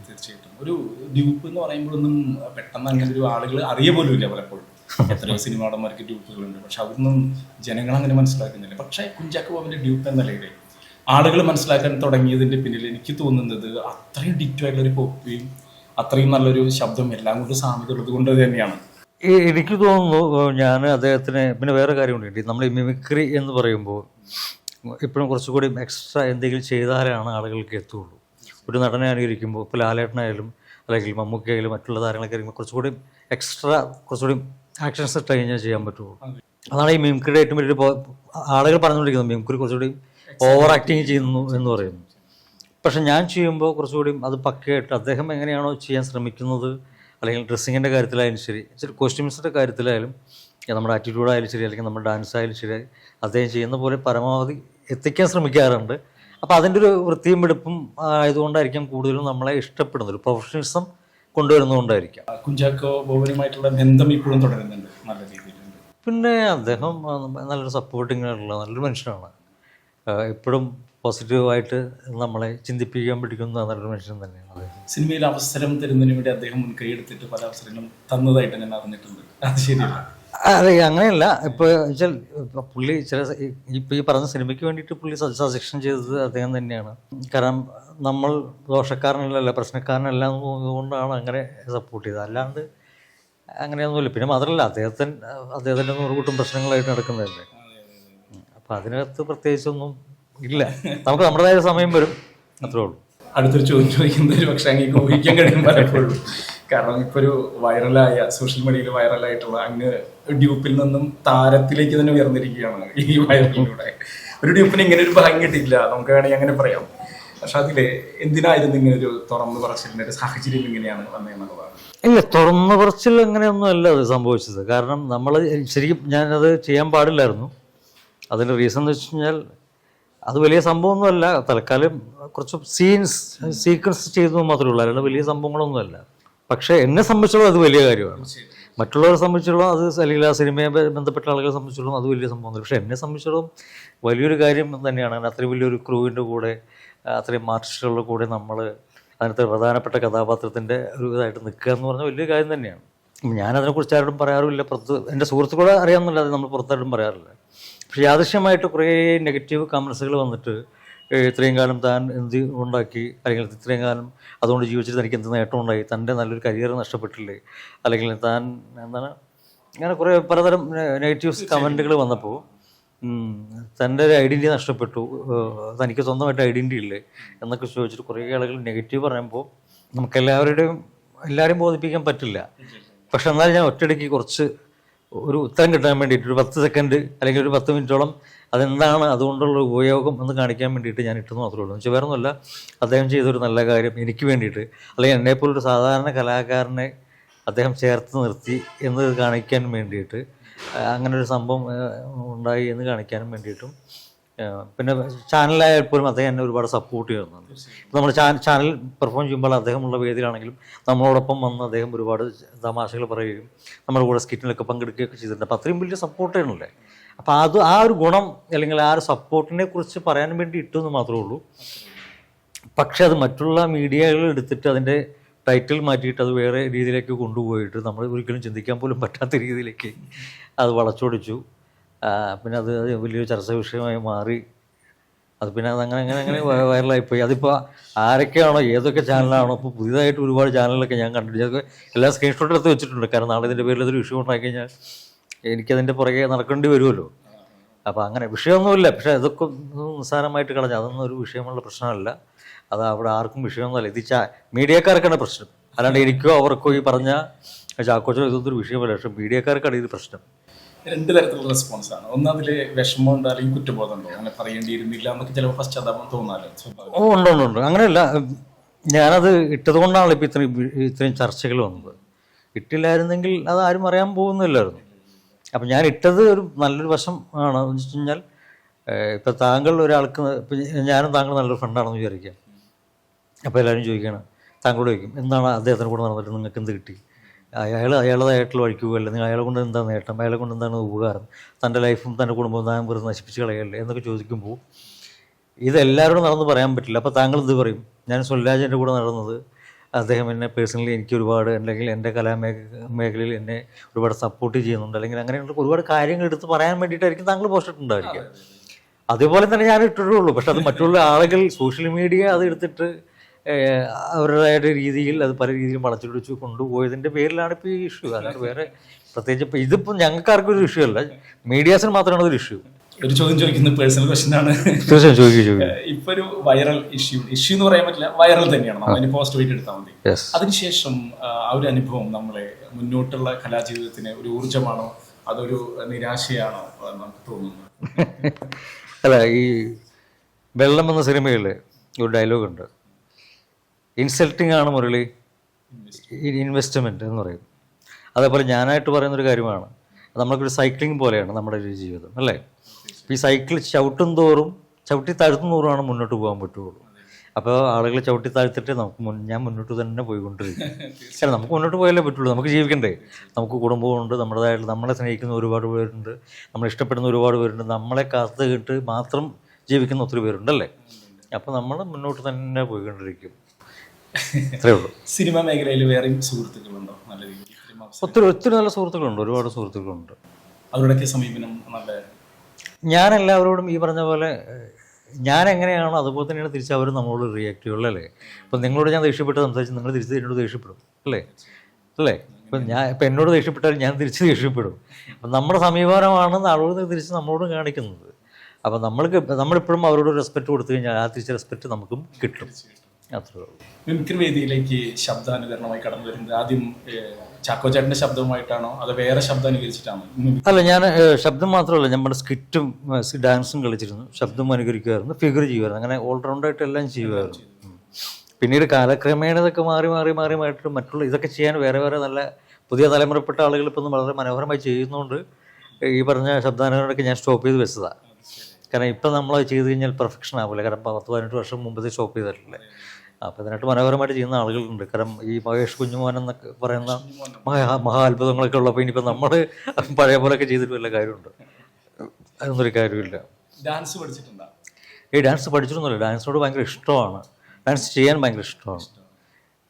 തീർച്ചയായിട്ടും. ഒരു ഡ്യൂപ്പ് എന്ന് പറയുമ്പോഴൊന്നും പെട്ടെന്ന് അങ്ങനെ ഒരു ആളുകൾ അറിയ പോലും ഇല്ല പലപ്പോഴും. എത്രയോ സിനിമ നടന്മാർക്ക് ഡ്യൂപ്പുകളുണ്ട് പക്ഷെ അതൊന്നും ജനങ്ങൾ അങ്ങനെ മനസ്സിലാക്കുന്നില്ല. പക്ഷെ കുഞ്ചാക്കോ ബോബിന്റെ ഡ്യൂപ്പ് എന്ന നിലയിൽ ആളുകൾ മനസ്സിലാക്കാൻ തുടങ്ങിയതിന്റെ പിന്നിൽ എനിക്ക് തോന്നുന്നത് അത്രയും ഡിറ്റോ ആയിട്ടുള്ള ഒരു കോപ്പിയും അത്രയും നല്ലൊരു ശബ്ദം എല്ലാം കൊണ്ട് സാമ്യത ഉള്ളത് കൊണ്ട് തന്നെയാണ്. എനിക്ക് തോന്നുന്നു ഞാൻ അദ്ദേഹത്തിന് പിന്നെ വേറെ കാര്യം ഉണ്ട്. നമ്മൾ ഈ മിമിക്രി എന്ന് പറയുമ്പോൾ ഇപ്പോഴും കുറച്ചുകൂടി എക്സ്ട്രാ എന്തെങ്കിലും ചെയ്താലാണ് ആളുകൾക്ക് എത്തുള്ളൂ. ഒരു നടനെ അനുകരിക്കുമ്പോൾ ഇപ്പോൾ ലാലേട്ടനായാലും അല്ലെങ്കിൽ മമ്മൂക്കയായാലും മറ്റുള്ള താരങ്ങളൊക്കെ ആയിരിക്കുമ്പോൾ കുറച്ചുകൂടി എക്സ്ട്രാ കുറച്ചുകൂടി ആക്ഷൻസ് സെറ്റ് ചെയ്യാൻ ചെയ്യാൻ പറ്റുള്ളൂ അതാണ് ഈ മിമിക്രിയുടെ ഏറ്റവും വലിയൊരു ആളുകൾ പറഞ്ഞുകൊണ്ടിരിക്കുന്നത് മിമിക്രി കുറച്ചുകൂടി ഓവർ ആക്ടിങ് ചെയ്യുന്നു എന്ന് പറയുന്നു. പക്ഷെ ഞാൻ ചെയ്യുമ്പോൾ കുറച്ചുകൂടി അത് പക്കയായിട്ട് അദ്ദേഹം എങ്ങനെയാണോ ചെയ്യാൻ ശ്രമിക്കുന്നത് അല്ലെങ്കിൽ ഡ്രസ്സിങ്ങിന്റെ കാര്യത്തിലായാലും ശരി ശരി കോസ്റ്റ്യൂംസിന്റെ കാര്യത്തിലായാലും നമ്മുടെ ആറ്റിറ്റ്യൂഡായാലും ശരി അല്ലെങ്കിൽ നമ്മുടെ ഡാൻസ് ആയാലും ശരി അദ്ദേഹം ചെയ്യുന്ന പോലെ പരമാവധി എത്തിക്കാൻ ശ്രമിക്കാറുണ്ട്. അപ്പോൾ അതിന്റെ ഒരു വൃത്തിയും വെടുപ്പും ആയതുകൊണ്ടായിരിക്കാം കൂടുതലും നമ്മളെ ഇഷ്ടപ്പെടുന്നത്. ഒരു പ്രൊഫഷണലിസം കൊണ്ടുവരുന്നതുകൊണ്ടായിരിക്കാം. കുഞ്ചാക്കോ ബോബനുമായിട്ടുള്ള ബന്ധം ഇപ്പോഴും തുടരുന്നുണ്ട്. നല്ല രീതിയിലുണ്ട്. പിന്നെ അദ്ദേഹം നല്ലൊരു സപ്പോർട്ടിങ് ആയിട്ടുള്ള നല്ലൊരു മനുഷ്യനാണ്. എപ്പോഴും പോസിറ്റീവായിട്ട് നമ്മളെ ചിന്തിപ്പിക്കാൻ പഠിക്കുന്ന നല്ലൊരു മനുഷ്യൻ തന്നെയാണ് അദ്ദേഹം. സിനിമയിൽ അവസരം തരുന്നതിന് വേണ്ടി അദ്ദേഹം മുൻകൈ എടുത്തിട്ട് പല അവസരങ്ങളും തന്നതായിട്ട് ഞാൻ അറിഞ്ഞിട്ടുണ്ട്. അത് ശരിയല്ല. അതെ അങ്ങനെയല്ല. ഇപ്പൊ പുള്ളി ചില ഇപ്പൊ ഈ പറഞ്ഞ സിനിമയ്ക്ക് വേണ്ടിയിട്ട് പുള്ളി സജഷൻ ചെയ്തത് അദ്ദേഹം തന്നെയാണ്. കാരണം നമ്മൾ ദോഷക്കാരനല്ല പ്രശ്നക്കാരനല്ല എന്ന് തോന്നുന്നതുകൊണ്ടാണ് അങ്ങനെ സപ്പോർട്ട് ചെയ്തത്. അല്ലാണ്ട് അങ്ങനെയൊന്നുമില്ല. പിന്നെ മാത്രമല്ല അദ്ദേഹത്തിന് അദ്ദേഹത്തിന്റെ നൂറുകൂട്ടം പ്രശ്നങ്ങളായിട്ട് നടക്കുന്നതല്ലേ. അപ്പം അതിനകത്ത് പ്രത്യേകിച്ചൊന്നും ഇല്ല. നമുക്ക് നമ്മുടേതായ സമയം വരും. അത്രേ ഉള്ളൂ. അടുത്തൊരു ചോദ്യം ചോദിക്കുന്നത് ഒരു പക്ഷേ അങ്ങേക്ക് ഊഹിക്കാൻ കഴിയും പലപ്പോഴും. കാരണം ഇപ്പൊ ഒരു വൈറലായ സോഷ്യൽ മീഡിയയിൽ വൈറലായിട്ടുള്ള അങ്ങ് ഡ്യൂപ്പിൽ നിന്നും താരത്തിലേക്ക് തന്നെ ഉയർന്നിരിക്കുകയാണ് ഈ വൈറലിലൂടെ. ഒരു ഡ്യൂപ്പിന് ഇങ്ങനെ ഒരു ഭാഗ്യം കിട്ടിയില്ല നമുക്ക് വേണമെങ്കിൽ അങ്ങനെ പറയാം. പക്ഷെ അതിൽ എന്തിനായിരുന്നു ഇങ്ങനെ ഒരു തുറന്നു പറച്ചിലിന്റെ ഒരു സാഹചര്യം ഇങ്ങനെയാണ് വന്നതെന്നുള്ളതാണ്. ഇല്ല തുറന്നു പറച്ചിൽ അങ്ങനെയൊന്നും അല്ല അത് സംഭവിച്ചത്. കാരണം നമ്മൾ ശരിക്കും ഞാനത് ചെയ്യാൻ പാടില്ലായിരുന്നു. അതിന്റെ റീസൺ എന്ന് വെച്ച് കഴിഞ്ഞാൽ അത് വലിയ സംഭവമൊന്നുമല്ല. തൽക്കാലം കുറച്ച് സീൻസ് സീക്വൻസ് ചെയ്തു മാത്രമേ ഉള്ളൂ. അല്ലാണ്ട് വലിയ സംഭവങ്ങളൊന്നുമല്ല. പക്ഷേ എന്നെ സംബന്ധിച്ചോളം അത് വലിയ കാര്യമാണ്. മറ്റുള്ളവരെ സംബന്ധിച്ചോളം അത് അല്ലെങ്കിൽ ആ സിനിമയെ ബന്ധപ്പെട്ട ആളുകളെ സംബന്ധിച്ചോളം അത് വലിയ സംഭവമൊന്നുമില്ല. പക്ഷേ എന്നെ സംബന്ധിച്ചോളം വലിയൊരു കാര്യം തന്നെയാണ്. കാരണം അത്രയും വലിയൊരു ക്രൂവിന്റെ കൂടെ അത്രയും ആർട്ടിസ്റ്റുകളുടെ കൂടെ നമ്മൾ അതിനകത്ത് പ്രധാനപ്പെട്ട കഥാപാത്രത്തിന്റെ ഒരു ഇതായിട്ട് നിൽക്കുക എന്ന് പറഞ്ഞാൽ വലിയ കാര്യം തന്നെയാണ്. ഞാനതിനെക്കുറിച്ച് ആരോടും പറയാറുമില്ല. പുറത്ത് എന്റെ സുഹൃത്തുക്കളെ അറിയാമെന്നല്ലാതെ നമ്മൾ പുറത്തായിട്ടും പറയാറില്ല. പക്ഷേ യാദൃശ്യമായിട്ട് കുറേ നെഗറ്റീവ് കമൻസുകൾ വന്നിട്ട് ഇത്രയും കാലം താൻ എന്ത് ഉണ്ടാക്കി? അല്ലെങ്കിൽ ഇത്രയും കാലം അതുകൊണ്ട് ജീവിച്ചിട്ട് തനിക്ക് എന്ത് നേട്ടം ഉണ്ടായി? തന്റെ നല്ലൊരു കരിയർ നഷ്ടപ്പെട്ടില്ലേ? അല്ലെങ്കിൽ താൻ എന്താണ്? അങ്ങനെ കുറേ പലതരം നെഗറ്റീവ്സ് കമന്റുകൾ വന്നപ്പോൾ തന്റെ ഒരു ഐഡന്റിറ്റി നഷ്ടപ്പെട്ടു. തനിക്ക് സ്വന്തമായിട്ട് ഐഡന്റിറ്റി ഇല്ലേ? എന്നൊക്കെ ചോദിച്ചിട്ട് കുറേ ആളുകൾ നെഗറ്റീവ് പറയുമ്പോൾ നമുക്കെല്ലാവരുടെയും എല്ലാവരെയും ബോധിപ്പിക്കാൻ പറ്റില്ല. പക്ഷെ എന്നാലും ഞാൻ ഒറ്റയടിക്ക് കുറച്ച് ഒരു ഉത്തരം കിട്ടാൻ വേണ്ടിയിട്ട് ഒരു പത്ത് സെക്കൻഡ് അല്ലെങ്കിൽ ഒരു പത്ത് മിനിറ്റോളം അതെന്താണ് അതുകൊണ്ടുള്ള ഉപയോഗം എന്ന് കാണിക്കാൻ വേണ്ടിയിട്ട് ഞാൻ ഇട്ടെന്ന് മാത്രമേ ഉള്ളൂ. വേറെ ഒന്നുമല്ല അദ്ദേഹം ചെയ്തൊരു നല്ല കാര്യം എനിക്ക് വേണ്ടിയിട്ട് അല്ലെങ്കിൽ എന്നെപ്പോലൊരു സാധാരണ കലാകാരനെ അദ്ദേഹം ചേർത്ത് നിർത്തി എന്ന് കാണിക്കാൻ വേണ്ടിയിട്ട് അങ്ങനെ ഒരു സംഭവം ഉണ്ടായി എന്ന് കാണിക്കാനും വേണ്ടിയിട്ടും പിന്നെ ചാനലായാൽ പോലും അദ്ദേഹം എന്നെ ഒരുപാട് സപ്പോർട്ട് ചെയ്യുന്നുണ്ട് നമ്മൾ ചാനൽ പെർഫോം ചെയ്യുമ്പോൾ അദ്ദേഹമുള്ള വേദിയിലാണെങ്കിലും നമ്മളോടൊപ്പം വന്ന് അദ്ദേഹം ഒരുപാട് തമാശകൾ പറയുകയും നമ്മുടെ കൂടെ സ്കിറ്റിലൊക്കെ പങ്കെടുക്കുകയൊക്കെ ചെയ്തിട്ടുണ്ട്. അപ്പോൾ അത്രയും വലിയ സപ്പോർട്ട് ആണല്ലേ അപ്പോൾ അത് ആ ഒരു ഗുണം അല്ലെങ്കിൽ ആ ഒരു സപ്പോർട്ടിനെ കുറിച്ച് പറയാൻ വേണ്ടി ഇട്ടു എന്ന് മാത്രമേ ഉള്ളൂ. പക്ഷെ അത് മറ്റുള്ള മീഡിയകൾ എടുത്തിട്ട് അതിന്റെ ടൈറ്റിൽ മാറ്റിയിട്ട് അത് വേറെ രീതിയിലേക്ക് കൊണ്ടുപോയിട്ട് നമ്മൾ ഒരിക്കലും ചിന്തിക്കാൻ പോലും പറ്റാത്ത രീതിയിലേക്ക് അത് വളച്ചൊടിച്ചു. പിന്നെ അത് വലിയൊരു ചർച്ച വിഷയമായി മാറി. അത് പിന്നെ അത് അങ്ങനെ അങ്ങനെ അങ്ങനെ വൈറലായിപ്പോയി. അതിപ്പോൾ ആരൊക്കെയാണോ ഏതൊക്കെ ചാനലാണോ ഇപ്പോൾ പുതിയതായിട്ട് ഒരുപാട് ചാനലൊക്കെ ഞാൻ കണ്ടിട്ടുണ്ട്. എല്ലാ സ്ക്രീൻഷോട്ട് എടുത്ത് വെച്ചിട്ടുണ്ട്. കാരണം നാളെ ഇതിന്റെ പേരിൽ അതൊരു ഇഷ്യൂ ഉണ്ടാക്കി കഴിഞ്ഞാൽ എനിക്കതിന്റെ പുറകെ നടക്കേണ്ടി വരുമല്ലോ. അപ്പോൾ അങ്ങനെ വിഷയമൊന്നുമില്ല. പക്ഷേ ഒന്ന് നിസ്സാരമായിട്ട് കളഞ്ഞു അതൊന്നും ഒരു വിഷയമുള്ള പ്രശ്നമല്ല. അത് അവിടെ ആർക്കും വിഷയമൊന്നുമല്ല. ഇത് ചാ മീഡിയക്കാർക്കാണ് പ്രശ്നം. അല്ലാണ്ട് എനിക്കോ അവർക്കോ ഈ പറഞ്ഞ ചാക്കോച്ചോ ഇതൊന്നും ഒരു വിഷയമല്ല. പക്ഷേ മീഡിയക്കാർക്കാണ് ഇത് പ്രശ്നം. രണ്ട് തരത്തിലുള്ള റെസ്പോൺസ് ആണ്. ഒന്ന് അതിൽ വിഷമമുണ്ടോ അല്ലെങ്കിൽ കുറ്റബോധമുണ്ടോ അങ്ങനെ പറയേണ്ടിയിരുന്നില്ല എന്നൊക്കെ ചിലപ്പോൾ പശ്ചാത്താപം തോന്നാലോ. ഓ ഉണ്ട് ഉണ്ട് ഉണ്ട്. അങ്ങനെയല്ല. ഞാനത് ഇട്ടത് കൊണ്ടാണല്ലോ ഇപ്പോൾ ഇത്രയും ഇത്രയും ചർച്ചകൾ വന്നത്. ഇട്ടില്ലായിരുന്നെങ്കിൽ അത് ആരും അറിയാൻ പോകുന്നില്ലായിരുന്നു. അപ്പം ഞാൻ ഇട്ടത് ഒരു നല്ലൊരു വശം ആണ്. എന്ന് വെച്ച് കഴിഞ്ഞാൽ ഇപ്പം താങ്കൾ ഒരാൾക്ക് ഞാനും താങ്കൾ നല്ലൊരു ഫ്രണ്ടാണെന്ന് വിചാരിക്കുക അപ്പോൾ എല്ലാവരും ചോദിക്കുകയാണ് താങ്കളോട് ചോദിക്കും എന്താണ് അദ്ദേഹത്തിന് കൂടെ നടന്നിട്ട് നിങ്ങൾക്ക് എന്ത് കിട്ടി? അയാൾ അയാളതായിട്ടുള്ള വഴിക്ക് പോകല്ലേ നിങ്ങൾ അയാളെ കൊണ്ട് എന്താ നേട്ടം? അയാളെ കൊണ്ട് എന്താണ് ഉപകാരം? തന്റെ ലൈഫും തന്റെ കുടുംബവും താൻ വെറുതെ നശിപ്പിച്ച് കളയല്ലേ? എന്നൊക്കെ ചോദിക്കുമ്പോൾ ഇതെല്ലാവരോടും നടന്ന് പറയാൻ പറ്റില്ല. അപ്പോൾ താങ്കൾ ഇത് പറയും? ഞാൻ സ്വൽരാജന്റെ കൂടെ നടന്നത് അദ്ദേഹം എന്നെ പേഴ്സണലി എനിക്ക് ഒരുപാട് അല്ലെങ്കിൽ എന്റെ കലാമേഖ മേഖലയിൽ എന്നെ ഒരുപാട് സപ്പോർട്ട് ചെയ്യുന്നുണ്ട്. അല്ലെങ്കിൽ അങ്ങനെയുള്ള ഒരുപാട് കാര്യങ്ങൾ എടുത്ത് പറയാൻ വേണ്ടിയിട്ടായിരിക്കും താങ്കൾ പോസ്റ്റിട്ടുണ്ടായിരിക്കുക അതുപോലെ തന്നെ ഞാൻ ഇട്ടിട്ടുള്ളൂ പക്ഷെ അത് മറ്റുള്ള ആളുകൾ സോഷ്യൽ മീഡിയ അത് എടുത്തിട്ട് അവരുടേതായ രീതിയിൽ അത് പല രീതിയിലും വളച്ചൊടിച്ച് കൊണ്ടുപോയതിന്റെ പേരിലാണ് ഇപ്പോൾ ഈ ഇഷ്യൂ അല്ലാണ്ട് വേറെ പ്രത്യേകിച്ച് ഇപ്പോൾ ഇതിപ്പോൾ ഞങ്ങൾക്കാർക്കും ഒരു ഇഷ്യൂ അല്ല. മീഡിയാസിന് മാത്രമാണ് ഒരു ഇഷ്യൂ ഒരു ചോദ്യം ചോദിക്കുന്നത് പേഴ്സണൽ ക്വസ്റ്റൻ ആണ്. തീർച്ചയായും ചോദിക്കും ഇപ്പൊ ഒരു വൈറൽ ഇഷ്യൂ ഇഷ്യൂ എന്ന് പറയാൻ പറ്റില്ല വൈറൽ തന്നെയാണ്. നമ്മൾ അതിന് പോസ്റ്റ് വെയിറ്റ് എടുത്താൽ മതി. അതിനുശേഷം ആ ഒരു അനുഭവം നമ്മളെ മുന്നോട്ടുള്ള കലാജീവിതത്തിന് ഒരു ഊർജമാണോ? അതൊരു നിരാശയാണോ? നമുക്ക് തോന്നുന്നു. അല്ല ഈ വെള്ളം എന്ന സിനിമയിൽ ഒരു ഡയലോഗ് ഉണ്ട്. ഇൻസൾട്ടിങ് ആണ് മുരളി. ഇൻവെസ്റ്റ്മെന്റ് എന്ന് പറയും. അതേപോലെ ഞാനായിട്ട് പറയുന്നൊരു കാര്യമാണ്. നമ്മൾക്കൊരു സൈക്ലിംഗ് പോലെയാണ് നമ്മുടെ ഒരു ജീവിതം അല്ലേ? ഈ സൈക്കിൾ ചവിട്ടും തോറും ചവിട്ടി താഴ്ത്തും തോറുമാണ് മുന്നോട്ട് പോകാൻ പറ്റുള്ളൂ. അപ്പോൾ ആളുകൾ ചവിട്ടി താഴ്ത്തിട്ട് നമുക്ക് മുൻ ഞാൻ മുന്നോട്ട് തന്നെ പോയിക്കൊണ്ടിരിക്കും. അല്ല നമുക്ക് മുന്നോട്ട് പോയാലേ പറ്റുള്ളൂ. നമുക്ക് ജീവിക്കണ്ടേ? നമുക്ക് കുടുംബമുണ്ട് നമ്മുടേതായിട്ട് നമ്മളെ സ്നേഹിക്കുന്ന ഒരുപാട് പേരുണ്ട് നമ്മളെ ഇഷ്ടപ്പെടുന്ന ഒരുപാട് പേരുണ്ട് നമ്മളെ കാത്തു കിട്ട് മാത്രം ജീവിക്കുന്ന ഒത്തിരി പേരുണ്ടല്ലേ അപ്പോൾ നമ്മൾ മുന്നോട്ട് തന്നെ പോയിക്കൊണ്ടിരിക്കും. അത്രേ ഉള്ളൂ. സിനിമ മേഖലയിൽ വേറെയും സുഹൃത്തുക്കളുണ്ടോ? നല്ല രീതിയിൽ ഒത്തിരി ഒത്തിരി നല്ല സുഹൃത്തുക്കളുണ്ട്. ഒരുപാട് സുഹൃത്തുക്കളുണ്ട്. അവരുടെയൊക്കെ സമീപനം നല്ല ഞാൻ എല്ലാവരോടും ഈ പറഞ്ഞ പോലെ ഞാൻ എങ്ങനെയാണോ അതുപോലെ തന്നെയാണ് തിരിച്ച് അവർ നമ്മളോട് റിയാക്ട് ചെയ്യുള്ളൂ അല്ലേ? ഇപ്പം നിങ്ങളോട് ഞാൻ ദേഷ്യപ്പെട്ട് സംസാരിച്ച് നിങ്ങൾ തിരിച്ച് എന്നോട് ദേഷ്യപ്പെടും അല്ലേ? അല്ലേ? ഇപ്പം ഞാൻ ഇപ്പം എന്നോട് ദേഷ്യപ്പെട്ടാൽ ഞാൻ തിരിച്ച് ദേഷ്യപ്പെടും. അപ്പം നമ്മുടെ സമീപനമാണ് ആളുകൾ തിരിച്ച് നമ്മളോട് കാണിക്കുന്നത്. അപ്പം നമ്മൾക്ക് നമ്മളിപ്പോഴും അവരോട് റെസ്പെക്റ്റ് കൊടുത്തു കഴിഞ്ഞാൽ ആ തിരിച്ച് റെസ്പെക്റ്റ് നമുക്കും കിട്ടും. അത്രേ ഉള്ളൂ. മിമിക്രി വേദിയിലേക്ക് ശബ്ദാനുകരണമായി കടന്നു വരുന്നത് ആദ്യം ചാക്കോചാട്ടിന്റെ ശബ്ദവുമായിട്ടാണോ? ശബ്ദമായിട്ടാണോ അതോ വേറെ ശബ്ദം അനുകരിച്ചിട്ടാണോ? അല്ല ഞാൻ ശബ്ദം മാത്രമല്ല നമ്മുടെ സ്കിറ്റും ഡാൻസും കളിച്ചിരുന്നു. ശബ്ദം അനുകരിക്കുമായിരുന്നു ഫിഗർ ചെയ്യുമായിരുന്നു അങ്ങനെ ഓൾറൗണ്ടായിട്ട് എല്ലാം ചെയ്യുമായിരുന്നു പിന്നീട് കാലക്രമേണ ഇതൊക്കെ മാറി മാറി മാറി മാറിയിട്ട് മറ്റുള്ള ഇതൊക്കെ ചെയ്യാൻ വേറെ വേറെ നല്ല പുതിയ തലമുറപ്പെട്ട ആളുകൾ ഇപ്പം വളരെ മനോഹരമായി ചെയ്യുന്നതുകൊണ്ട് ഈ പറഞ്ഞ ശബ്ദാനുകരണമൊക്കെ ഞാൻ സ്റ്റോപ്പ് ചെയ്ത് വെച്ചതാണ് കാരണം ഇപ്പം നമ്മൾ ചെയ്ത് കഴിഞ്ഞാൽ പെർഫെക്ഷൻ ആവില്ല. കാരണം പത്ത് പതിനെട്ട് വർഷം മുമ്പ് സ്റ്റോപ്പ് ചെയ്തിട്ടില്ലേ? അപ്പോൾ ഇതിനായിട്ട് മനോഹരമായിട്ട് ചെയ്യുന്ന ആളുകളുണ്ട്. കാരണം ഈ മഹേഷ് കുഞ്ഞുമോൻ എന്നൊക്കെ പറയുന്ന മഹാ മഹാ അത്ഭുതങ്ങളൊക്കെ ഉള്ളപ്പോൾ ഇനിയിപ്പോൾ നമ്മൾ പഴയ പോലെയൊക്കെ ചെയ്തിട്ട് വല്ല കാര്യമുണ്ട്? അതൊന്നൊരു കാര്യമില്ല ഡാൻസ് പഠിച്ചിട്ടുണ്ടോ? ഈ ഡാൻസ് പഠിച്ചിട്ടൊന്നുമില്ല. ഡാൻസിനോട് ഭയങ്കര ഇഷ്ടമാണ്. ഡാൻസ് ചെയ്യാൻ ഭയങ്കര ഇഷ്ടമാണ്.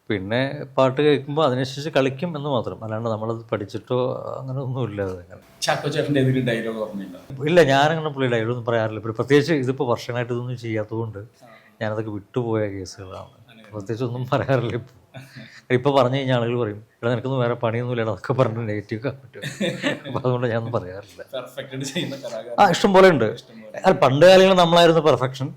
പിന്നെ പാട്ട് കേൾക്കുമ്പോൾ അതിനനുസരിച്ച് കളിക്കും എന്ന് മാത്രം. അല്ലാണ്ട് നമ്മളത് പഠിച്ചിട്ടോ അങ്ങനെ ഒന്നുമില്ല ഇല്ല ഞാനങ്ങനെ പുള്ളി ഡയലോഗൊന്നും പറയാറില്ല. പ്രത്യേകിച്ച് ഇതിപ്പോൾ വർഷങ്ങളായിട്ട് ഇതൊന്നും ചെയ്യാത്തതുകൊണ്ട് ഞാനതൊക്കെ വിട്ടുപോയ കേസുകളാണ്. പ്രത്യേകിച്ച് ഒന്നും പറയാറില്ല ഇപ്പോൾ ഇപ്പോൾ പറഞ്ഞു കഴിഞ്ഞാൽ ആളുകൾ പറയും ഇവിടെ നിനക്കൊന്നും വേറെ പണിയൊന്നുമില്ല അതൊക്കെ പറഞ്ഞ് നെഗറ്റീവ് പറ്റും അപ്പോൾ അതുകൊണ്ട് ഞാനൊന്നും പറയാറില്ല. ആ ഇഷ്ടം പോലെ ഉണ്ട്. അല്ല പണ്ട് കാലങ്ങളിൽ നമ്മളായിരുന്നു പെർഫെക്ഷൻ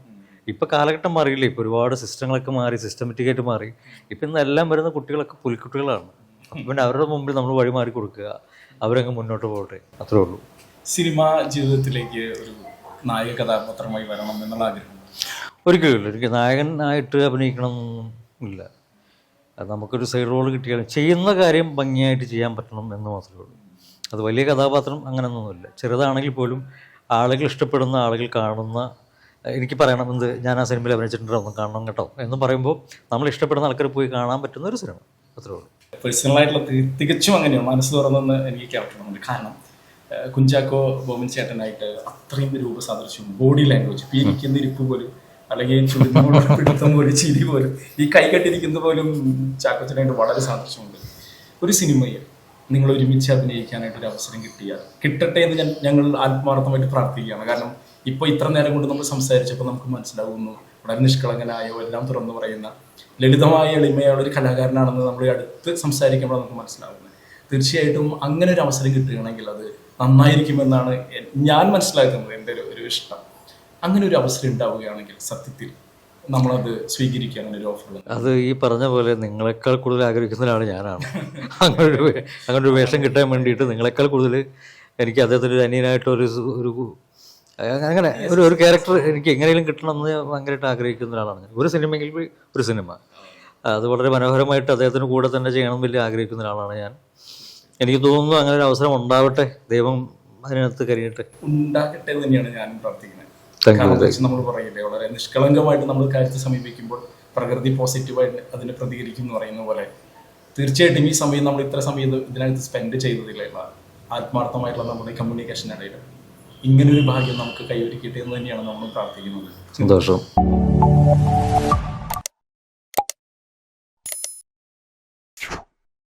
ഇപ്പൊ കാലഘട്ടം മാറിയില്ലേ? ഇപ്പൊ ഒരുപാട് സിസ്റ്റങ്ങളൊക്കെ മാറി സിസ്റ്റമാറ്റിക് ആയിട്ട് മാറി. ഇപ്പൊ ഇന്ന് എല്ലാം വരുന്ന കുട്ടികളൊക്കെ പുലിക്കുട്ടികളാണ്. അപ്പൊ പിന്നെ അവരുടെ മുമ്പിൽ നമ്മൾ വഴി മാറി കൊടുക്കുക. അവരങ്ങ് മുന്നോട്ട് പോകട്ടെ. അത്രേ ഉള്ളൂ. സിനിമാ ജീവിതത്തിലേക്ക് ഒരു നായക കഥാപാത്രമായി വരണം എന്നുള്ള ആഗ്രഹം. ഒരിക്കലും എനിക്ക് നായകനായിട്ട് അഭിനയിക്കണമെന്നൊന്നും ഇല്ല. അത് നമുക്കൊരു സൈഡ് റോൾ കിട്ടിയാലും ചെയ്യുന്ന കാര്യം ഭംഗിയായിട്ട് ചെയ്യാൻ പറ്റണം എന്ന് മാത്രമേ ഉള്ളൂ. അത് വലിയ കഥാപാത്രം അങ്ങനെയൊന്നുമില്ല. ചെറുതാണെങ്കിൽ പോലും ആളുകൾ ഇഷ്ടപ്പെടുന്ന ആളുകൾ കാണുന്ന എനിക്ക് പറയണം എന്ത്? ഞാൻ ആ സിനിമയിൽ അഭിനയിച്ചിട്ടുണ്ട് കാണണം കേട്ടോ. എന്ന് പറയുമ്പോൾ നമ്മൾ ഇഷ്ടപ്പെടുന്ന ആൾക്കാർ പോയി കാണാൻ പറ്റുന്ന ഒരു സിനിമ അത്രേ ഉള്ളൂ. പേഴ്സണലായിട്ടുള്ള തികച്ചും അങ്ങനെയാണ് മനസ്സ് തുറന്നെന്ന് എനിക്ക് കേട്ടിട്ടുണ്ട് കാരണം കുഞ്ചാക്കോ ബോമൻ ചേട്ടനായിട്ട് അത്രയും രൂപസാദൃശ്യവും ബോഡി ലാംഗ്വേജ് ഇപ്പൊ ഇരിപ്പ് പോലും അല്ലെങ്കിൽ ചുടുന്നോട് പിടുത്തം ഒരു ചിരി പോലും. ഈ കൈ കെട്ടിരിക്കുന്ന പോലും ചാക്കോച്ചനായിട്ട് വളരെ സാദൃശ്യമുണ്ട് ഒരു സിനിമയിൽ നിങ്ങൾ ഒരുമിച്ച് അഭിനയിക്കാനായിട്ട് ഒരു അവസരം കിട്ടിയാൽ കിട്ടട്ടെ എന്ന് ഞാൻ ഞങ്ങൾ ആത്മാർത്ഥമായിട്ട് പ്രാർത്ഥിക്കുകയാണ്. കാരണം ഇപ്പോൾ ഇത്ര നേരം കൊണ്ട് നമ്മൾ സംസാരിച്ചപ്പോൾ നമുക്ക് മനസ്സിലാകുന്നു വളരെ നിഷ്കളങ്കനായോ എല്ലാം തുറന്നു പറയുന്ന ലളിതമായ എളിമയുള്ള ഒരു കലാകാരനാണെന്ന് നമ്മൾ അടുത്ത് സംസാരിക്കുമ്പോൾ നമുക്ക് മനസ്സിലാവുന്നത് തീർച്ചയായിട്ടും അങ്ങനെ ഒരു അവസരം കിട്ടുകയാണെങ്കിൽ അത് നന്നായിരിക്കുമെന്നാണ് ഞാൻ മനസ്സിലാക്കുന്നത്. എന്റെ ഒരു ഇഷ്ടം. അങ്ങനെ ഒരു അവസരം ഉണ്ടാവുകയാണെങ്കിൽ സത്യത്തിൽ നമ്മളത് സ്വീകരിക്കുക അങ്ങനെ ഒരു ഓഫർ അത് ഈ പറഞ്ഞ പോലെ നിങ്ങളെക്കാൾ കൂടുതൽ ആഗ്രഹിക്കുന്ന ഒരാൾ ഞാനാണ്. അങ്ങനെ ഒരു അങ്ങനെ ഒരു വേഷം കിട്ടാൻ വേണ്ടിയിട്ട് നിങ്ങളെക്കാൾ കൂടുതൽ എനിക്ക് അദ്ദേഹത്തിന്റെ ഒരു അനിയനായിട്ട് ഒരു ഒരു അങ്ങനെ ഒരു ഒരു ക്യാരക്ടർ എനിക്ക് എങ്ങനെയും കിട്ടണമെന്ന് ഭയങ്കരമായിട്ട് ആഗ്രഹിക്കുന്ന ഒരാളാണ് ഞാൻ. ഒരു സിനിമയെങ്കിൽ ഒരു സിനിമ. അത് വളരെ മനോഹരമായിട്ട് അദ്ദേഹത്തിന് കൂടെ തന്നെ ചെയ്യണം വലിയ ആഗ്രഹിക്കുന്ന ഒരാളാണ് ഞാൻ. എനിക്ക് തോന്നുന്നു അങ്ങനെ ഒരു അവസരം ഉണ്ടാവട്ടെ. ദൈവം അതിനകത്ത് കരിയട്ടെ ഉണ്ടാകട്ടെ തന്നെയാണ് ഞാൻ പ്രാർത്ഥിക്കുന്നത്. Thank you, കാരണം അത് വെച്ച് നമ്മൾ പറയില്ലേ വളരെ നിഷ്കളങ്കമായിട്ട് നമ്മൾ കാര്യത്തെ സമീപിക്കുമ്പോൾ പ്രകൃതി പോസിറ്റീവായിട്ട് അതിനെ പ്രതികരിക്കും എന്ന് പറയുന്ന പോലെ. തീർച്ചയായിട്ടും ഈ സമയം നമ്മൾ ഇത്ര സമയം ഇത് ഇതിനകത്ത് സ്പെൻഡ് ചെയ്തതില്ല ആത്മാർത്ഥമായിട്ടുള്ള നമ്മുടെ കമ്മ്യൂണിക്കേഷൻ ഇടയിൽ ഇങ്ങനൊരു ഭാഗ്യം നമുക്ക് കൈവരിക്കട്ടെ എന്ന് തന്നെയാണ് നമ്മൾ പ്രാർത്ഥിക്കുന്നത്. സന്തോഷം.